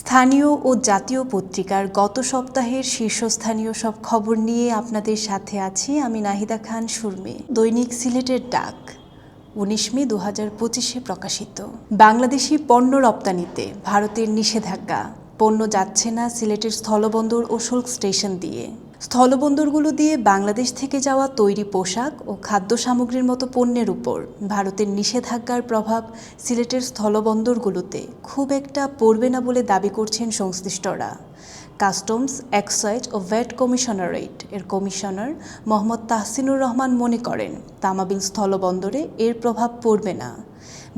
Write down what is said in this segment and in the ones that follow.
স্থানীয় ও জাতীয় পত্রিকার গত সপ্তাহের শীর্ষস্থানীয় সব খবর নিয়ে আপনাদের সাথে আছি আমি নাহিদা খান সুরমে। দৈনিক সিলেটের ডাক, উনিশ মে দু হাজার পঁচিশে প্রকাশিত। বাংলাদেশি পণ্য রপ্তানিতে ভারতের নিষেধাজ্ঞা, পণ্য যাচ্ছে না সিলেটের স্থলবন্দর ও শুল্ক স্টেশন দিয়ে। স্থলবন্দরগুলো দিয়ে বাংলাদেশ থেকে যাওয়া তৈরি পোশাক ও খাদ্য সামগ্রীর মতো পণ্যের উপর ভারতের নিষেধাজ্ঞার প্রভাব সিলেটের স্থলবন্দরগুলোতে খুব একটা পড়বে না বলে দাবি করছেন সংশ্লিষ্টরা। কাস্টমস, এক্সাইজ ও ভ্যাট কমিশনারেট এর কমিশনার মোহাম্মদ তাহসিনুর রহমান মনে করেন, তামাবিল স্থলবন্দরে এর প্রভাব পড়বে না।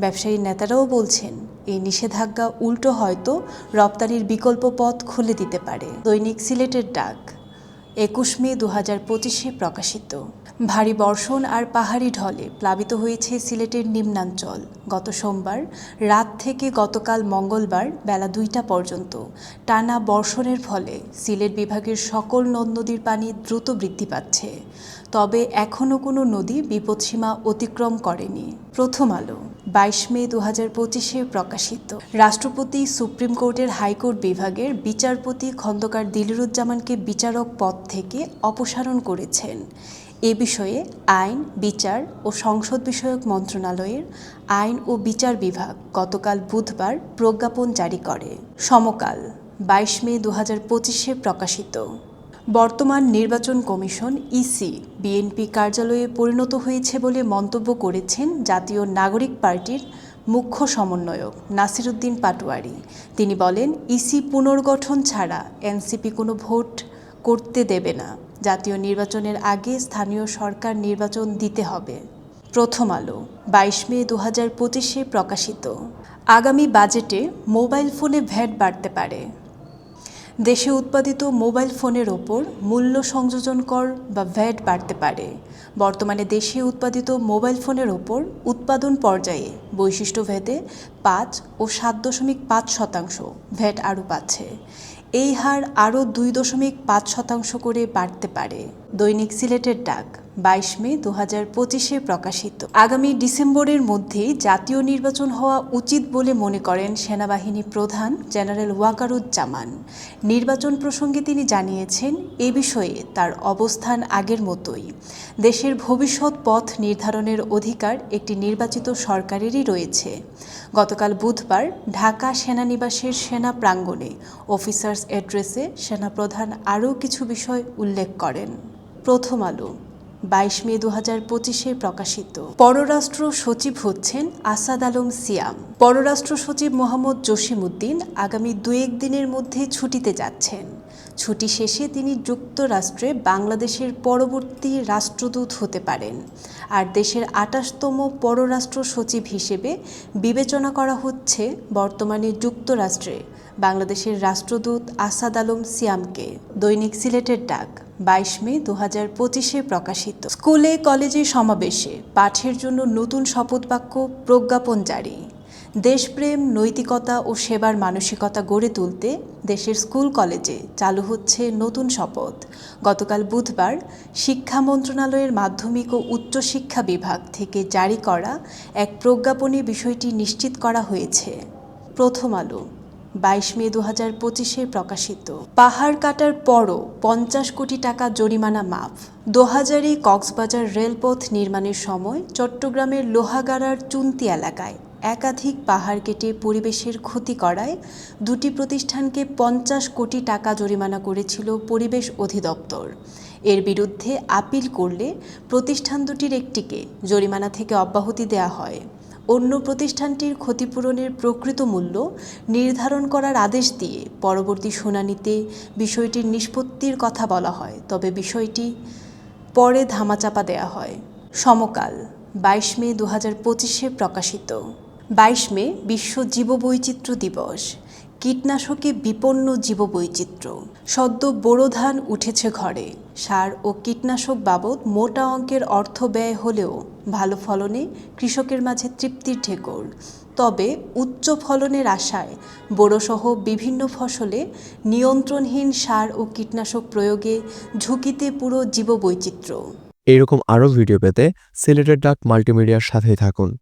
ব্যবসায়ী নেতারাও বলছেন, এই নিষেধাজ্ঞা উল্টো হয়তো রপ্তানির বিকল্প পথ খুলে দিতে পারে। দৈনিক সিলেটের ডাক। একুশ মে দু হাজার পঁচিশে প্রকাশিত। ভারী বর্ষণ আর পাহাড়ি ঢলে প্লাবিত হয়েছে সিলেটের নিম্নাঞ্চল। গত সোমবার রাত থেকে গতকাল মঙ্গলবার বেলা দুইটা পর্যন্ত টানা বর্ষণের ফলে সিলেট বিভাগের সকল নদ নদীর পানি দ্রুত বৃদ্ধি পাচ্ছে। তবে এখনও কোনো নদী বিপদসীমা অতিক্রম করেনি। প্রথম আলো বাইশ মে দু হাজার পঁচিশে প্রকাশিত। রাষ্ট্রপতি, সুপ্রিম কোর্টের হাইকোর্ট বিভাগের বিচারপতি খন্দকার দিলরুজ্জামানকে বিচারক পদ থেকে অপসারণ করেছেন। এ বিষয়ে আইন, বিচার ও সংসদ বিষয়ক মন্ত্রণালয়ের আইন ও বিচার বিভাগ গতকাল বুধবার প্রজ্ঞাপন জারি করে। সমকাল, বাইশ মে দু হাজার পঁচিশে প্রকাশিত। বর্তমান নির্বাচন কমিশন, ইসি, বিএনপি কার্যালয়ে পরিণত হয়েছে বলে মন্তব্য করেছেন জাতীয় নাগরিক পার্টির মুখ্য সমন্বয়ক নাসিরুদ্দিন পাটোয়ারি। তিনি বলেন, ইসি পুনর্গঠন ছাড়া এনসিপি কোনো ভোট করতে দেবে না। জাতীয় নির্বাচনের আগে স্থানীয় সরকার নির্বাচন দিতে হবে। প্রথম আলো, বাইশ মে দু হাজার পঁচিশে প্রকাশিত। আগামী বাজেটে মোবাইল ফোনে ভ্যাট বাড়তে পারে। দেশে উৎপাদিত মোবাইল ফোনের ওপর মূল্য সংযোজন কর বা ভ্যাট বাড়তে পারে। বর্তমানে দেশে উৎপাদিত মোবাইল ফোনের ওপর উৎপাদন পর্যায়ে বৈশিষ্ট্য ভেদে পাঁচ ও সাত দশমিক পাঁচ শতাংশ ভ্যাট আরও পাচ্ছে। এই হার আরও দুই দশমিক পাঁচ শতাংশ করে বাড়তে পারে। দৈনিক সিলেটের ডাক, বাইশ মে দু হাজার পঁচিশে প্রকাশিত। আগামী ডিসেম্বরের মধ্যেই জাতীয় নির্বাচন হওয়া উচিত বলে মনে করেন সেনাবাহিনী প্রধান জেনারেল ওয়াকারুজ্জামান। নির্বাচন প্রসঙ্গে তিনি জানিয়েছেন, এ বিষয়ে তার অবস্থান আগের মতোই। দেশের ভবিষ্যৎ পথ নির্ধারণের অধিকার একটি নির্বাচিত সরকারেরই রয়েছে। গতকাল বুধবার ঢাকা সেনানিবাসের সেনা প্রাঙ্গণে অফিসার্স অ্যাড্রেসে সেনাপ্রধান আরও কিছু বিষয় উল্লেখ করেন। প্রথম আলো, বাইশ মে দু হাজার পঁচিশে প্রকাশিত। পররাষ্ট্র সচিব হচ্ছেন আসাদ আলম সিয়াম। পররাষ্ট্র সচিব মোহাম্মদ জসিমউদ্দিন আগামী দু এক দিনের মধ্যে ছুটিতে যাচ্ছেন। ছুটি শেষে তিনি যুক্তরাষ্ট্রে বাংলাদেশের পরবর্তী রাষ্ট্রদূত হতে পারেন। আর দেশের আটাশতম পররাষ্ট্র সচিব হিসেবে বিবেচনা করা হচ্ছে বর্তমানে যুক্তরাষ্ট্রে বাংলাদেশের রাষ্ট্রদূত আসাদ আলম সিয়ামকে। দৈনিক সিলেটের ডাক, বাইশ মে দু হাজার পঁচিশে প্রকাশিত। স্কুলে কলেজে সমাবেশে পাঠের জন্য নতুন শপথবাক্য প্রজ্ঞাপন জারি। দেশপ্রেম, নৈতিকতা ও সেবার মানসিকতা গড়ে তুলতে দেশের স্কুল কলেজে চালু হচ্ছে নতুন শপথ। গতকাল বুধবার শিক্ষা মন্ত্রণালয়ের মাধ্যমিক ও উচ্চশিক্ষা বিভাগ থেকে জারি করা এক প্রজ্ঞাপনে বিষয়টি নিশ্চিত করা হয়েছে। প্রথম আলো, বাইশ মে দু হাজার পঁচিশে প্রকাশিত। পাহাড় কাটার পরও পঞ্চাশ কোটি টাকা জরিমানা মাফ। দু দোহাজারি কক্সবাজার রেলপথ নির্মাণের সময় চট্টগ্রামের লোহাগাড়ার চুন্তি এলাকায় একাধিক পাহাড় কেটে পরিবেশের ক্ষতি করায় দুটি প্রতিষ্ঠানকে পঞ্চাশ কোটি টাকা জরিমানা করেছিল পরিবেশ অধিদপ্তর। এর বিরুদ্ধে আপিল করলে প্রতিষ্ঠান দুটির একটিকে জরিমানা থেকে অব্যাহতি দেওয়া হয়। অন্য প্রতিষ্ঠানটির ক্ষতিপূরণের প্রকৃত মূল্য নির্ধারণ করার আদেশ দিয়ে পরবর্তী শুনানিতে বিষয়টির নিষ্পত্তির কথা বলা হয়, তবে বিষয়টি পরে ধামাচাপা দেয়া হয়। সমকাল, বাইশ মে দু হাজার পঁচিশে প্রকাশিত। বাইশ মে বিশ্ব জীববৈচিত্র্য দিবস। কীটনাশকে বিপন্ন জীববৈচিত্র্য। সদ্য বোরো ধান উঠেছে ঘরে। সার ও কীটনাশক বাবদ মোটা অঙ্কের অর্থ ব্যয় হলেও ভালো ফলনে কৃষকের মাঝে তৃপ্তির ঢেকর তবে উচ্চ ফলনের আশায় বোরোসহ বিভিন্ন ফসলে নিয়ন্ত্রণহীন সার ও কীটনাশক প্রয়োগে ঝুঁকিতে পুরো জীববৈচিত্র্য। এরকম আরও ভিডিও পেতে সিলেটের ডাক মাল্টিমিডিয়ার সাথেই থাকুন।